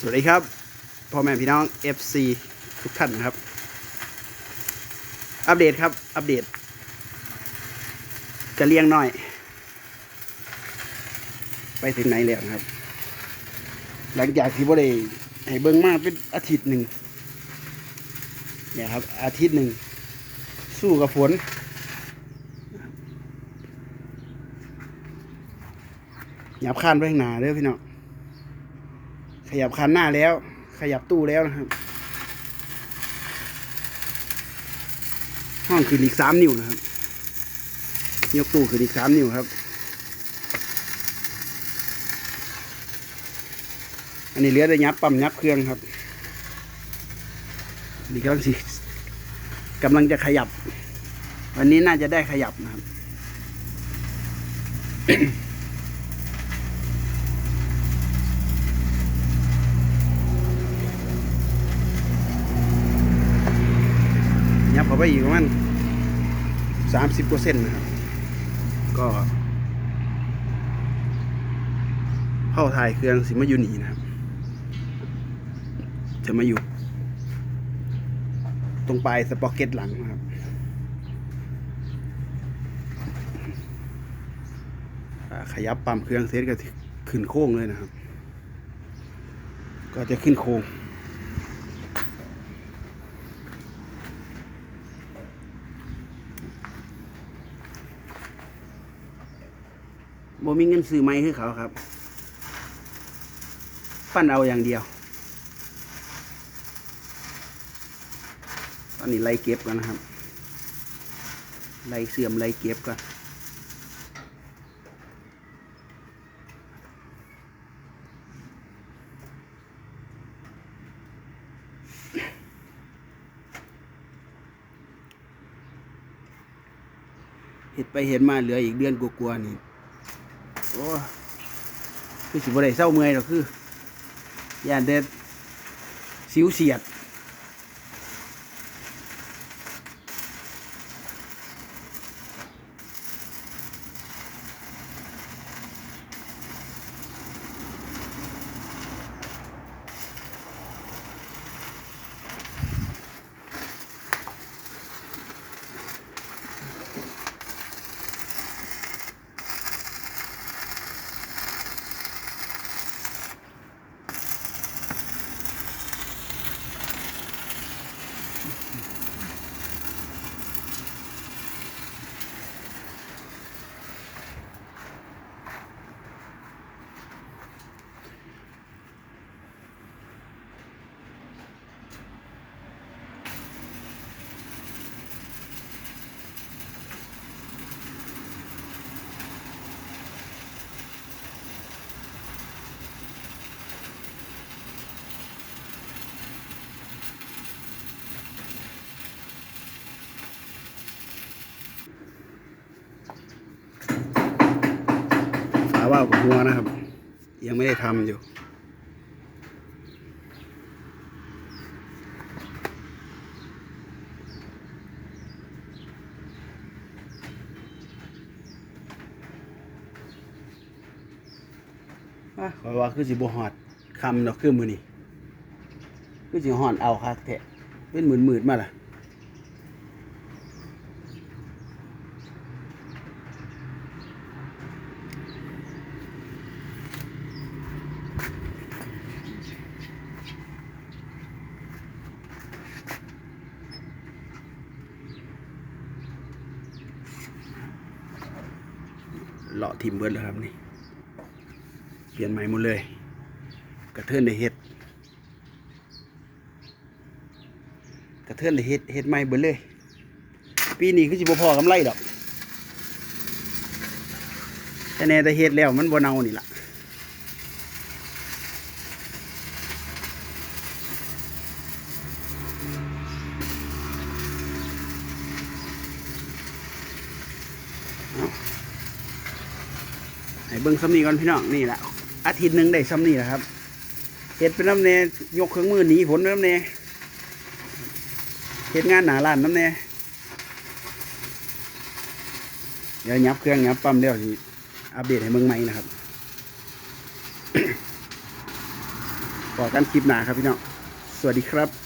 สวัสดีครับพ่อแม่พี่น้อง FC ทุกท่านนะครับ อัปเดตครับ อัปเดตกระเลี้ยงหน่อย ไปถึงไหนแล้วครับ หลังจากที่บ่ได้ให้เบิ่งมากเป็นอาทิตย์หนึ่งเนี่ยครับ อาทิตย์หนึ่ง สู้กับฝนหยับข้านไปข้างหน้าเด้อพี่น้อง ขยับคันหน้าแล้ว ขยับตู้แล้วนะครับ ห้องคืออีกสามนิ้วนะครับ ยกตู้คืออีกสามนิ้วครับ อันนี้เหลือแต่ยับปั๊มยับเครื่องครับนี่กำลังสิกำลังจะขยับ วันนี้น่าจะได้ขยับนะครับ ยับเข้าไปอีกประมาณสามสิบเปอร์เซ็นต์นะครับ ก็เข้าถ่ายเครื่องสิมาอยู่นี่นะครับ จะมาอยู่ ตรงปลายสปอเก็ตหลังนะครับขยับปั๊มเครื่องเซตก็ขึ้นโค้งเลยนะครับ ก็จะขึ้นโค้ง บ่มีเงินซื้อไม้ให้เขาครับ ปั้นเอาอย่างเดียว ตอนนี้ไล่เก็บกันนะครับ ไล่เสื่อมไล่เก็บกันเห็ดไปเห็ดมาเหลืออีกเดือนกว่าๆนี่ อ้คือสิบ่ได้เศร้าเมื่อยหรอกคือย่านเด็ดสิวเสียด ว่าวกับหัวนะครับ ยังไม่ได้ทำอยู่อะขอยว่าคือสิบ่ฮอดคำดอกคือมือนี่คือสิฮอดเอาคักแท้เป็นหมื่นๆมาล่ะ เลาะทิมเบิร์ดแล้วครับนี่ เปลี่ยนใหม่หมดเลย กระเทือนได้เฮ็ด กระเทือนได้เฮ็ดเฮ็ดใหม่เบิร์ดเลย ปีนี้คือสิบ่พอกำไรดอก แต่แน่แต่เฮ็ดแล้วมันบ่เน่านี่ล่ะให้ เบิ่งซ้ำนี้ก่อนพี่น้องนี่แหละอาทิตย์หนึ่งได้ซ้ำนี่แหละครับเฮ็ดเป็นน้ำเนยยกเครื่องมือหนีฝนน้ำเนยเฮ็ดงานหนาล้านน้ำเนยเดี๋ยวยับเครื่องยับปั๊มเดี๋ยวสิอัปเดตให้เบิ่งใหม่นะครับพอกันคลิปหนาครับพี่น้องสวัสดีครับ